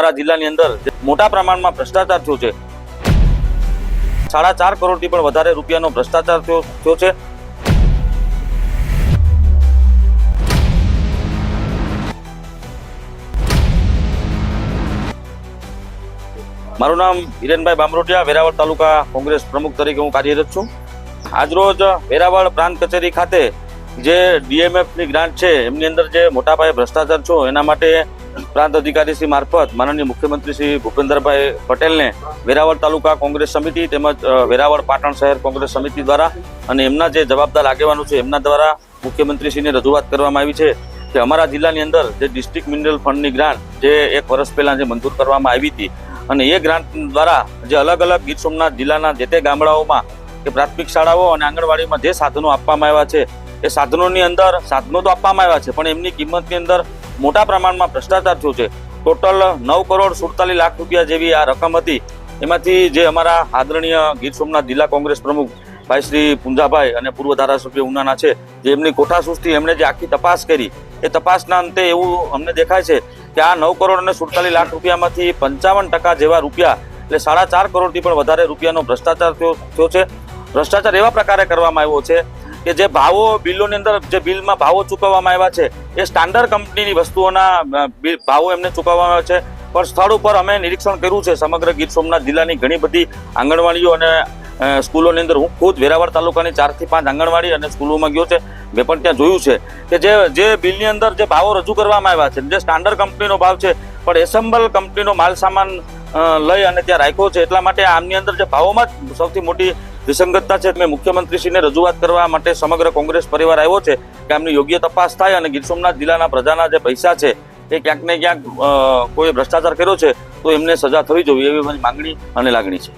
અમારા જિલ્લાની અંદર મોટા પ્રમાણમાં ભ્રષ્ટાચાર થયો છે. સાડા ચાર કરોડથી પણ વધારે રૂપિયાનો ભ્રષ્ટાચાર થયો છે. મારું નામ હિરેનભાઈ બામરોટિયા, વેરાવળ તાલુકા કોંગ્રેસ પ્રમુખ તરીકે હું કાર્યરત છું. આજરોજ વેરાવળ પ્રાંત કચેરી ખાતે જે ડીએમએફની ગ્રાન્ટ છે, એમની અંદર જે મોટા પાયે ભ્રષ્ટાચાર છો, એના માટે પ્રાંત અધિકારી શ્રી મારફત માનનીય મુખ્યમંત્રી શ્રી ભૂપેન્દ્રભાઈ પટેલને વેરાવળ તાલુકા કોંગ્રેસ સમિતિ તેમજ વેરાવળ પાટણ શહેર કોંગ્રેસ સમિતિ દ્વારા અને એમના જે જવાબદાર આગેવાનો છે, એમના દ્વારા મુખ્યમંત્રીશ્રીને રજૂઆત કરવામાં આવી છે કે અમારા જિલ્લાની અંદર જે ડિસ્ટ્રિક્ટ મિનરલ ફંડની ગ્રાન્ટ જે એક વર્ષ પહેલાં જે મંજૂર કરવામાં આવી હતી અને એ ગ્રાન્ટ દ્વારા જે અલગ અલગ ગીર સોમનાથ જિલ્લાના જે તે ગામડાઓમાં કે પ્રાથમિક શાળાઓ અને આંગણવાડીમાં જે સાધનો આપવામાં આવ્યા છે એ સાધનોની અંદર, સાધનો તો આપવામાં આવ્યા છે, પણ એમની કિંમતની અંદર મોટા પ્રમાણમાં ભ્રષ્ટાચાર થયો છે. ટોટલ નવ કરોડ સુડતાલીસ લાખ રૂપિયા જેવી આ રકમ હતી. એમાંથી જે અમારા આદરણીય ગીર સોમનાથ જિલ્લા કોંગ્રેસ પ્રમુખ ભાઈ શ્રી પુંજાભાઈ અને પૂર્વ ધારાસભ્ય ઉનાના છે, જે એમની કોઠાસૂઝથી એમણે જે આખી તપાસ કરી, એ તપાસના અંતે એવું અમને દેખાય છે કે આ નવ કરોડ અને સુડતાલીસ લાખ રૂપિયામાંથી પંચાવન ટકા જેવા રૂપિયા, એટલે સાડા ચાર કરોડથી પણ વધારે રૂપિયાનો ભ્રષ્ટાચાર થયો છે. ભ્રષ્ટાચાર એવા પ્રકારે કરવામાં આવ્યો છે કે જે ભાવો બિલોની અંદર જે બિલમાં ભાવો ચૂકવવામાં આવ્યા છે, એ સ્ટાન્ડર્ડ કંપનીની વસ્તુઓના ભાવો એમને ચૂકવવામાં આવ્યા છે. પણ સ્થળ ઉપર અમે નિરીક્ષણ કર્યું છે સમગ્ર ગીર સોમનાથ જિલ્લાની ઘણી બધી આંગણવાડીઓ અને સ્કૂલોની અંદર હું ખુદ વેરાવળ તાલુકાની ચારથી પાંચ આંગણવાડી અને સ્કૂલોમાં ગયો છે. મેં પણ ત્યાં જોયું છે કે જે જે બિલની અંદર જે ભાવો રજૂ કરવામાં આવ્યા છે, જે સ્ટાન્ડર્ડ કંપનીનો ભાવ છે, પણ એસેમ્બલ કંપનીનો માલ સામાન લઈ અને ત્યાં રાખ્યો છે. એટલા માટે આમની અંદર જે ભાવોમાં જ સૌથી મોટી વિસંગતતા છે. મેં મુખ્યમંત્રીશ્રીને રજૂઆત કરવા માટે સમગ્ર કોંગ્રેસ પરિવાર આવ્યો છે. કે આમની યોગ્ય તપાસ થાય અને ગીર સોમનાથ જિલ્લાના પ્રજાના જે પૈસા છે, એ ક્યાંક ને ક્યાંક કોઈ ભ્રષ્ટાચાર કર્યો છે, તો એમને સજા થવી જોઈએ એવી મારી માંગણી અને લાગણી છે.